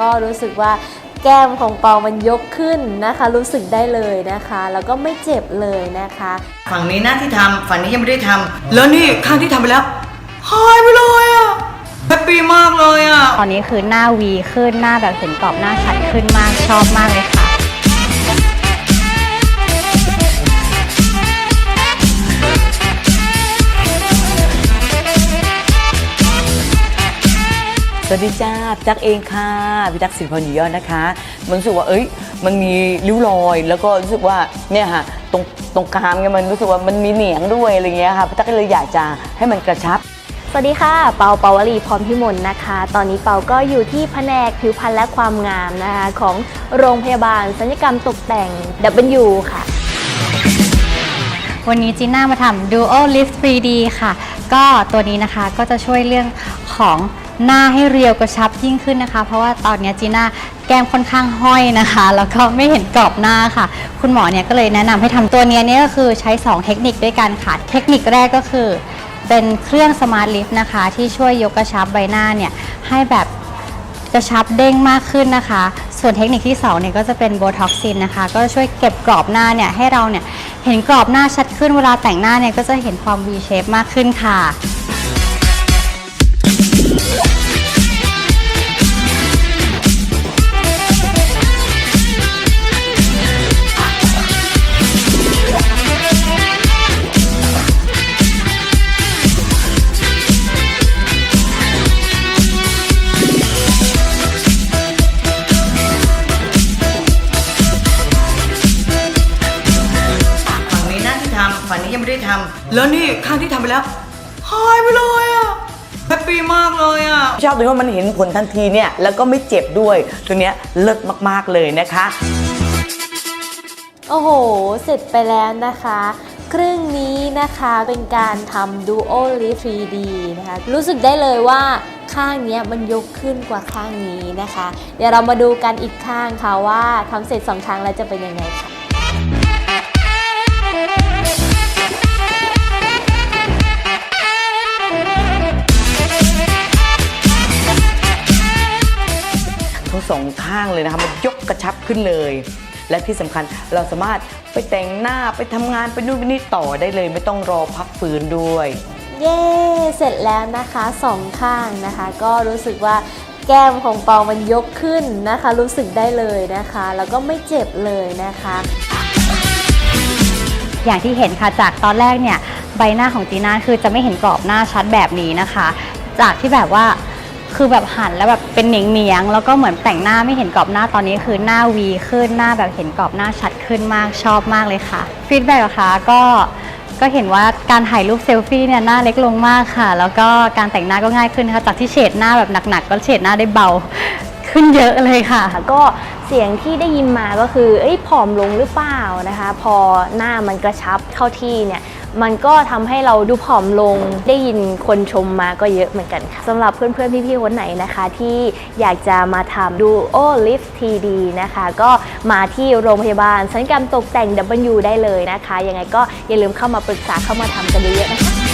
ก็รู้สึกว่าแก้มของเปามันยกขึ้นนะคะ รู้สึกได้เลยนะคะ แล้วก็ไม่เจ็บเลยนะคะ ฝั่งนี้หน้าที่ทำฝั่งนี้ยังไม่ได้ทำแล้วนี่ข้างที่ทำไปแล้วหายไปเลยอะแฮปปี้มากเลยอะตอนนี้คือหน้าวีขึ้นหน้าแบบเห็นกรอบหน้าชัดขึ้นมากชอบมากเลยค่ะ วัสดีจ้าพี่ตั๊กเองค่ะพี่ตั๊กสิริพรอยู่ยอดนะคะมันรู้สึกว่าเอ้ย มันมีริ้วรอย แล้วก็รู้สึกว่าเนี่ยค่ะตรงตรงกรามเนี่ยมันรู้สึกว่ามันมีเหนียงด้วยอะไรเงี้ยค่ะพี่ตั๊กก็เลยอยากจะให้มันกระชับ สวัสดีค่ะ เปาเปาวลีพรพิมลนะคะ ตอนนี้เปาก็อยู่ที่แผนกผิวพรรณและความงามนะคะของโรงพยาบาลศัลยกรรมตกแต่ง W ค่ะ วันนี้จีน่ามาทำ Duo Lift 3D ค่ะ ก็ตัวนี้นะคะก็จะช่วยเรื่องของ หน้าให้เรียวกระชับยิ่งขึ้นนะคะ เพราะว่าตอนนี้จีน่าแก้มค่อนข้างห้อยนะคะ แล้วก็ไม่เห็นกรอบหน้าค่ะ คุณหมอเนี่ยก็เลยแนะนำให้ทำตัวนี้เนี่ยก็คือใช้ 2 เทคนิคด้วยกันค่ะ เทคนิคแรกก็คือ เป็นเครื่อง Smart Lift นะคะ ที่ช่วยยกกระชับใบหน้าเนี่ยให้แบบกระชับเด้งมากขึ้นนะคะ ส่วนเทคนิคที่2เนี่ยก็จะเป็นโบท็อกซินนะคะ ก็ช่วยเก็บกรอบหน้าเนี่ยให้เราเนี่ยเห็นกรอบหน้าชัดขึ้นเวลาแต่งหน้าเนี่ยก็จะเห็นความ V shape มากขึ้นค่ะ ทำแล้วนี่ข้างที่ทำไปแล้วหายไปเลยอะแฮปปี้มากเลยอะ ชอบตรงที่ว่ามันเห็นผลทันทีเนี่ย แล้วก็ไม่เจ็บด้วยตัวเนี้ยเลิศมากๆเลยนะคะ โอ้โห เสร็จไปแล้วนะคะ ครึ่งนี้นะคะเป็นการทำ Duo Lift 3D นะคะ รู้สึกได้เลยว่าข้างเนี้ยมันยกขึ้นกว่าข้างนี้นะคะ เดี๋ยวเรามาดูกันอีกข้างค่ะว่าทำเสร็จสองครั้งแล้วจะเป็นยังไงค่ะ สองข้างเลยนะคะมันยกกระชับขึ้นเลย และที่สำคัญเราสามารถไปแต่งหน้าไปทำงานไปนู่นไปนี่ต่อได้เลย ไม่ต้องรอพักฟื้นด้วย เย้เสร็จแล้วนะคะสองข้างนะคะ ก็รู้สึกว่าแก้มของเปามันยกขึ้นนะคะ รู้สึกได้เลยนะคะ แล้วก็ไม่เจ็บเลยนะคะ อย่างที่เห็นค่ะจากตอนแรกเนี่ยใบหน้าของจีน่าคือจะไม่เห็นกรอบหน้าชัดแบบนี้นะคะ จากที่แบบว่า คือแบบหันแล้วแบบเป็นเหนียงเนียงแล้วก็เหมือนแต่งหน้าไม่เห็นกรอบหน้าตอนนี้คือหน้าวีขึ้นหน้าแบบเห็นกรอบหน้าชัดขึ้นมากชอบมากเลยค่ะฟีดแบ็กอะคะก็ก็เห็นว่าการถ่ายรูปเซลฟี่เนี่ยหน้าเล็กลงมากค่ะ แล้วก็การแต่งหน้าก็ง่ายขึ้นนะคะจากที่เฉดหน้าแบบหนักๆ ก็เฉดหน้าได้เบาขึ้นเยอะเลยค่ะ ก็เสียงที่ได้ยินมาก็คือเอ้ยผอมลงหรือเปล่านะคะ พอหน้ามันกระชับเข้าที่เนี่ย มันก็ทำให้เราดูผอมลง ได้ยินคนชมมาก็เยอะเหมือนกันค่ะสำหรับเพื่อนๆ พี่ๆ คนไหนนะคะ ที่อยากจะมาทำดูโอลิฟทีดีนะคะ ก็มาที่โรงพยาบาลสัญกรรมตกแต่ง W ได้เลยนะคะ ยังไงก็อย่าลืมเข้ามาปรึกษาเข้ามาทำกันเยอะๆนะคะ